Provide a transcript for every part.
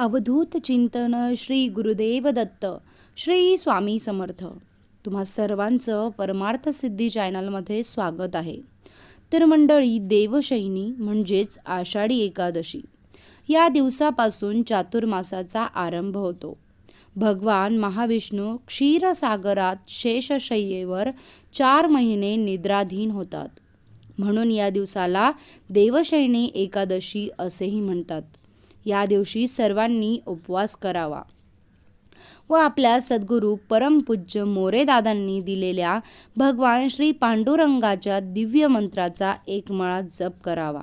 अवधूत चिंतन श्री गुरुदेव दत्त श्री स्वामी समर्थ. तुम्हा सर्वांचं परमार्थ सिद्धी चॅनलमध्ये स्वागत आहे. तर मंडळी देवशैनी म्हणजेच आषाढी एकादशी. या दिवसापासून चातुर्मासाचा आरंभ होतो. भगवान महाविष्णू क्षीरसागरात शेषशय्येवर चार महिने निद्राधीन होतात. म्हणून या दिवसाला देवशैनी एकादशी असेही म्हणतात. या दिवशी सर्वांनी उपवास करावा. व आपल्या सद्गुरू परमपूज्य मोरेदादांनी दिलेल्या भगवान श्री पांडुरंगाच्या दिव्य मंत्राचा एक माळा जप करावा.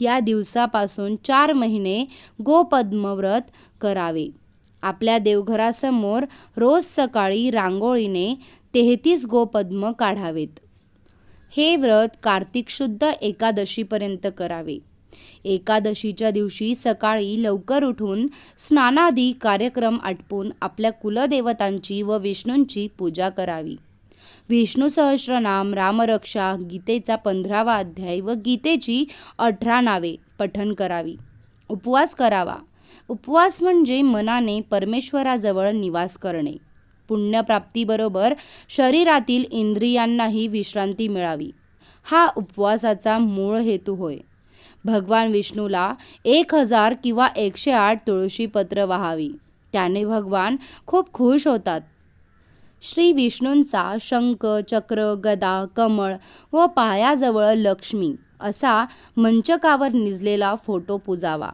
या दिवसापासून चार महिने गोपद्मव्रत करावे. आपल्या देवघरासमोर रोज सकाळी रांगोळीने तेहतीस गोपद्म काढावेत. हे व्रत कार्तिक शुद्ध एकादशीपर्यंत करावे. एकादशीच्या दिवशी सकाळी लवकर उठून स्नानादी कार्यक्रम आटपून आपल्या कुलदेवतांची व विष्णूंची पूजा करावी. विष्णू सहस्रनाम रामरक्षा गीतेचा पंधरावा अध्याय व गीतेची अठरा नावे पठन करावी. उपवास करावा. उपवास म्हणजे मनाने परमेश्वराजवळ निवास करणे. पुण्यप्राप्तीबरोबर शरीरातील इंद्रियांनाही विश्रांती मिळावी. हा उपवासाचा मूळ हेतू होय. भगवान विष्णूला एक हजार किंवा एकशे आठ तुळशीपत्र वाहावी. त्याने भगवान खूप खुश होतात. श्री विष्णूंचा शंख चक्र गदा कमळ व पायाजवळ लक्ष्मी असा मंचकावर निजलेला फोटो पुजावा.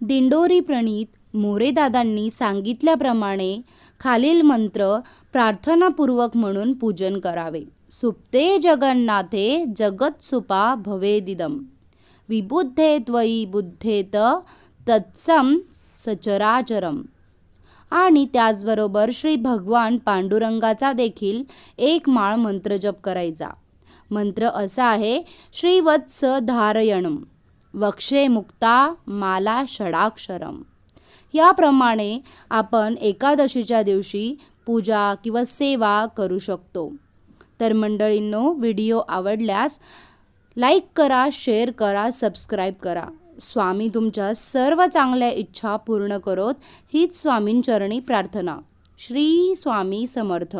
दिंडोरी प्रणीत मोरेदादांनी सांगितल्याप्रमाणे खालील मंत्र प्रार्थनापूर्वक म्हणून पूजन करावे. सुप्ते जगन्नाथे जगत्सुपा भवेदिदम. विबुद्धे द्वयी बुद्धेत तत्सम सचराचरम. आणि त्याचबरोबर श्री भगवान पांडुरंगाचा देखील एक माळ मंत्र जप करायचा. मंत्र असा आहे श्रीवत्स धारयणम वक्षे मुक्ता माला षडाक्षरम. याप्रमाणे आपण एकादशीच्या दिवशी पूजा किंवा सेवा करू शकतो. तर मंडळींनो व्हिडिओ आवडल्यास लाईक करा शेअर करा सबस्क्राईब करा. स्वामी तुमच्या सर्व चांगल्या इच्छा पूर्ण करोत हीच स्वामींचरणी प्रार्थना. श्री स्वामी समर्थ.